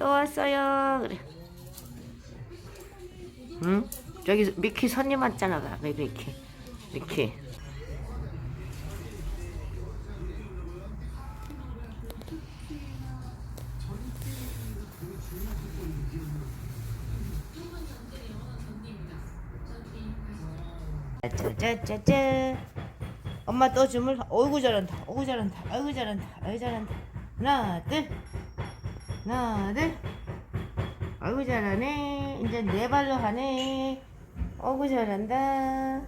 또 왔어요. 그래. 응? 저기 미키 손님 왔잖아. 봐. 미키. 미키. 짜짜짜 엄마 또 주물 어이구 잘한다 어이구 잘한다 어이구 잘한다 어이구 잘한다 하나 둘 하나, 둘. 아이고 잘하네. 이제 네 발로 하네. 어구 잘한다.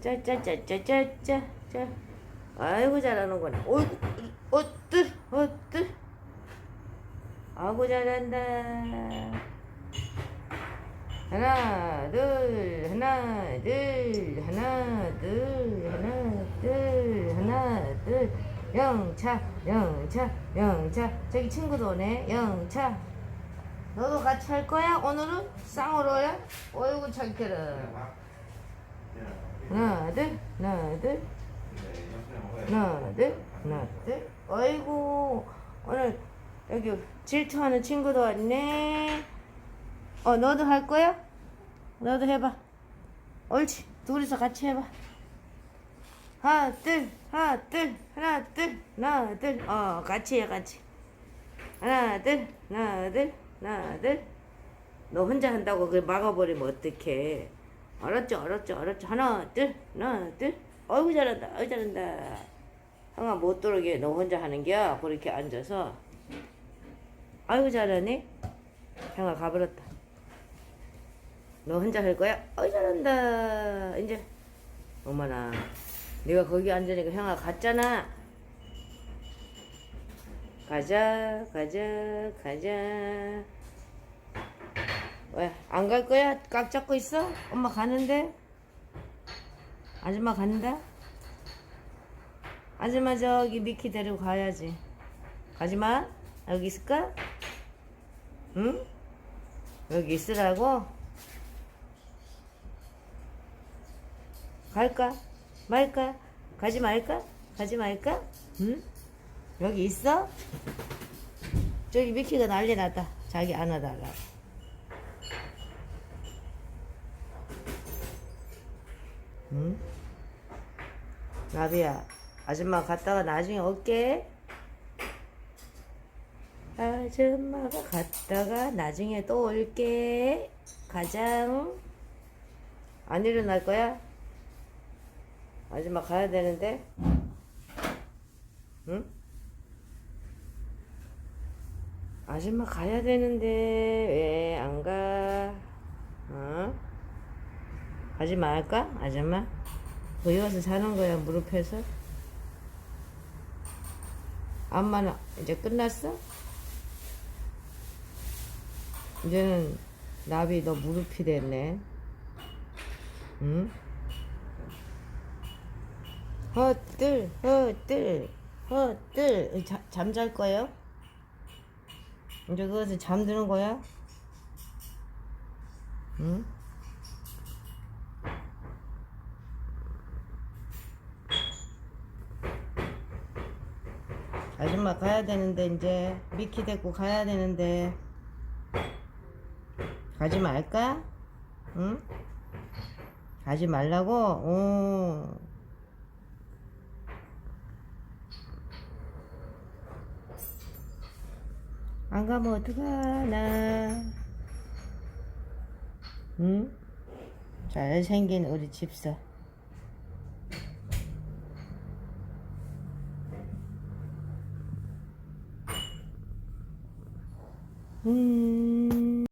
짜짜짜짜짜짜. 짜. 아이고 잘하는구나. 어이구 어뜨 어뜨. 아이고 잘한다. 하나 둘 하나 둘 하나 둘 하나 둘 하나 둘 영차 영차 영차. 저기 친구도 오네. 영차. 너도 같이 할 거야? 오늘은? 쌍으로야? 어이구 착해라 하나 둘 하나 둘 하나 둘 하나 둘 어이구 오늘 여기 질투하는 친구도 왔네. 어 너도 할 거야? 너도 해봐. 옳지. 둘이서 같이 해봐 하나 둘 하나 둘 하나 둘 하나 둘어 같이 해 같이. 하나 둘 하나 둘 하나 둘너 혼자 한다고 그걸 막아버리면 어떡해? 알았죠 알았죠 알았죠. 하나 둘 하나 둘. 어이구 잘한다 어이구 잘한다. 형아 못 들어게 너 혼자 하는겨? 그렇게 앉아서. 아이고 잘하네. 형아 가버렸다. 너 혼자 할 거야? 어이 잘한다. 이제. 어머나 네가 거기 앉으니까 형아 갔잖아 가자 가자 가자 왜 안 갈 거야? 꽉 잡고 있어? 엄마 가는데? 아줌마 간다? 아줌마 저기 미키 데리고 가야지 가지마 여기 있을까? 응? 여기 있으라고? 갈까? 말까? 가지 말까? 가지 말까? 응? 여기 있어? 저기 미키가 난리 났다. 자기 안아달라. 응? 나비야, 아줌마 갔다가 나중에 올게. 아줌마가 갔다가 나중에 또 올게. 가장. 안 일어날 거야? 아줌마 가야 되는데? 응? 아줌마 가야 되는데 왜 안 가? 어? 가지 말까? 아줌마? 거기 와서 사는 거야 무릎에서? 암마는 이제 끝났어? 이제는 나비 너 무릎이 됐네 응? 헛들 헛들 헛들 자, 잠잘 거예요? 이제 그것을 잠드는 거야? 응? 아줌마 가야 되는데 이제 미키 데리고 가야 되는데 가지 말까? 응? 가지 말라고? 오. 안 가면 어떡하나. 응? 잘생긴 우리 집사. 음.